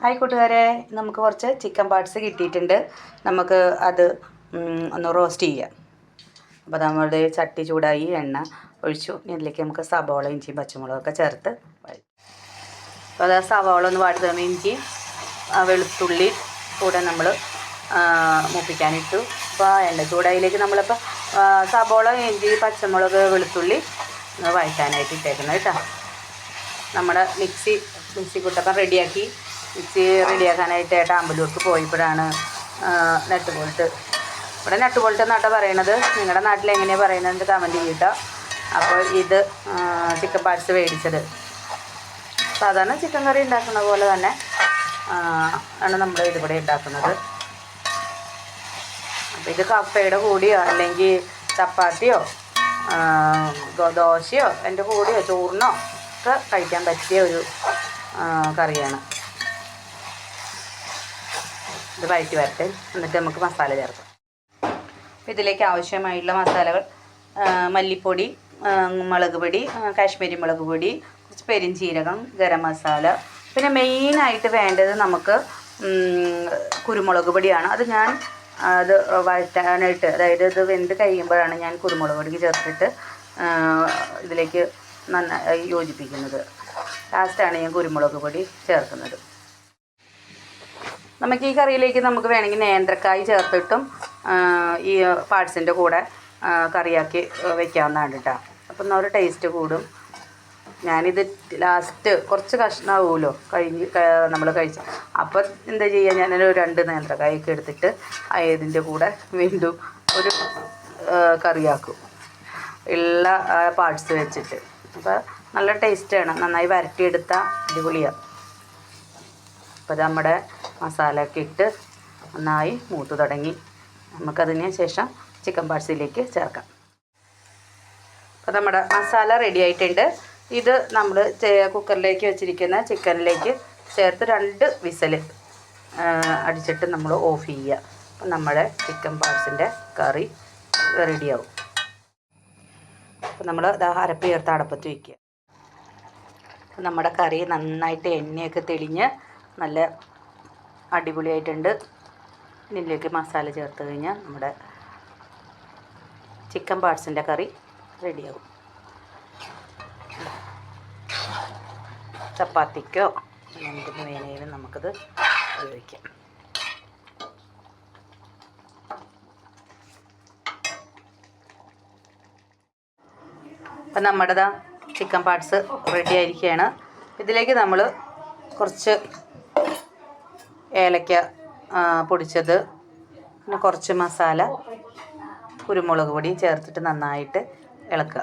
Hi കൂട്ടുകാരെ. നമുക്ക് കുറച്ച് ചിക്കൻ പാർട്സ് കിട്ടിയിട്ടുണ്ട്. നമുക്ക് അത് ഒന്ന് റോസ്റ്റ് ചെയ്യാം. അപ്പോൾ നമ്മുടെ ചട്ടി ചൂടായി എണ്ണ ഒഴിച്ചു. ഇതിലേക്ക് നമുക്ക് സവാള ഇഞ്ചിയും പച്ചമുളകൊക്കെ ചേർത്ത് അപ്പോൾ അത് സവാള ഒന്ന് വാടി തന്നെ. ഇഞ്ചി വെളുത്തുള്ളി കൂടെ നമ്മൾ മൂപ്പിക്കാനിട്ടു. അപ്പോൾ എണ്ണ ചൂടായിലേക്ക് നമ്മളിപ്പോൾ സവാള ഇഞ്ചി പച്ചമുളക് വെളുത്തുള്ളി വഴറ്റാനായിട്ട് ഇട്ടേക്കുന്നത് കേട്ടോ. നമ്മുടെ മിക്സി മിക്സി കുട്ടപ്പം റെഡിയാക്കി മിക്സി റെഡിയാക്കാനായിട്ട് ഏട്ടാ അമ്പലൂർക്ക് പോയപ്പോഴാണ് നെട്ട് ബോൾട്ട് ഇവിടെ നെട്ട് ബോൾട്ട് എന്നാട്ടാ പറയണത്? നിങ്ങളുടെ നാട്ടിൽ എങ്ങനെയാണ് പറയുന്നത് കമന്റ് ചെയ്യട്ടോ. അപ്പോൾ ഇത് ചിക്കൻ പാർട്സ് മേടിച്ചത്. സാധാരണ ചിക്കൻ കറി ഉണ്ടാക്കുന്ന പോലെ തന്നെ ആണ് നമ്മൾ ഇതിവിടെ ഉണ്ടാക്കുന്നത്. അപ്പോൾ ഇത് കപ്പയുടെ കൂടിയോ അല്ലെങ്കിൽ ചപ്പാത്തിയോ ദോശയോ എന്റെ കൂടിയോ ചോറിനോ ഒക്കെ കഴിക്കാൻ പറ്റിയ ഒരു കറിയാണ്. ഇത് വഴറ്റി വരട്ടെ. എന്നിട്ട് നമുക്ക് മസാല ചേർക്കാം. അപ്പോൾ ഇതിലേക്ക് ആവശ്യമായിട്ടുള്ള മസാലകൾ മല്ലിപ്പൊടി മുളക് പൊടി കാശ്മീരി മുളക് പൊടി കുറച്ച് പെരിഞ്ചീരകം ഗരം മസാല. പിന്നെ മെയിനായിട്ട് വേണ്ടത് നമുക്ക് കുരുമുളക് പൊടിയാണ്. അത് ഞാൻ അത് വഴറ്റാനായിട്ട് അതായത് ഇത് വെന്ത് കഴിയുമ്പോഴാണ് ഞാൻ കുരുമുളക് പൊടിക്ക് ചേർത്തിട്ട് ഇതിലേക്ക് നന്നായി യോജിപ്പിക്കുന്നത്. ലാസ്റ്റാണ് ഞാൻ കുരുമുളക് പൊടി ചേർക്കുന്നത്. നമുക്ക് ഈ കറിയിലേക്ക് നമുക്ക് വേണമെങ്കിൽ നേന്ത്രക്കായ് ചേർത്തിട്ടും ഈ പാഴ്സിന്റെ കൂടെ കറിയാക്കി വെക്കാവുന്നതാണ് കേട്ടോ. അപ്പം ഒരു ടേസ്റ്റ് കൂടും. ഞാനിത് ലാസ്റ്റ് കുറച്ച് കഷ്ണമാവുമല്ലോ കഴിഞ്ഞ് നമ്മൾ കഴിച്ച്. അപ്പം എന്താ ചെയ്യുക ഞാനൊരു രണ്ട് നേന്ത്രക്കായൊക്കെ എടുത്തിട്ട് ഇതിന്റെ കൂടെ വീണ്ടും ഒരു കറിയാക്കും. ഉള്ള പാർട്സ് വെച്ചിട്ട്. അപ്പോൾ നല്ല ടേസ്റ്റാണ് നന്നായി വരട്ടിയെടുത്ത അടിപൊളിയാണ് അപ്പോൾ നമ്മുടെ മസാല ഒക്കെ ഇട്ട് നന്നായി മൂത്ത് തുടങ്ങി. നമുക്കതിന് ശേഷം ചിക്കൻ പാർട്സിലേക്ക് ചേർക്കാം. അപ്പോൾ നമ്മുടെ മസാല റെഡി ആയിട്ടുണ്ട്. ഇത് നമ്മൾ കുക്കറിലേക്ക് വെച്ചിരിക്കുന്ന ചിക്കനിലേക്ക് ചേർത്ത് രണ്ട് വിസൽ അടിച്ചിട്ട് നമ്മൾ ഓഫ് ചെയ്യുക. അപ്പം നമ്മുടെ ചിക്കൻ പാർട്സിന്റെ കറി റെഡിയാവും അപ്പം നമ്മൾ അരപ്പ് ചേർത്ത് അടപ്പത്ത് വയ്ക്കുക നമ്മുടെ കറി നന്നായിട്ട് എണ്ണയൊക്കെ തെളിഞ്ഞ് നല്ല അടിപൊളിയായിട്ടുണ്ട്. ഇതിലേക്ക് മസാല ചേർത്ത് കഴിഞ്ഞാൽ നമ്മുടെ ചിക്കൻ പാർട്സിന്റെ കറി റെഡിയാകും ചപ്പാത്തിക്കോ എന്തിന് വേണേലും നമുക്കത് ഉപയോഗിക്കാം. അപ്പം നമ്മുടേതാ ചിക്കൻ പാർട്സ് റെഡി ആയിരിക്കുകയാണ് ഇതിലേക്ക് നമ്മൾ കുറച്ച് ഏലക്ക പൊടിച്ചത് പിന്നെ കുറച്ച് മസാല കുരുമുളക് പൊടിയും ചേർത്തിട്ട് നന്നായിട്ട് ഇളക്കുക.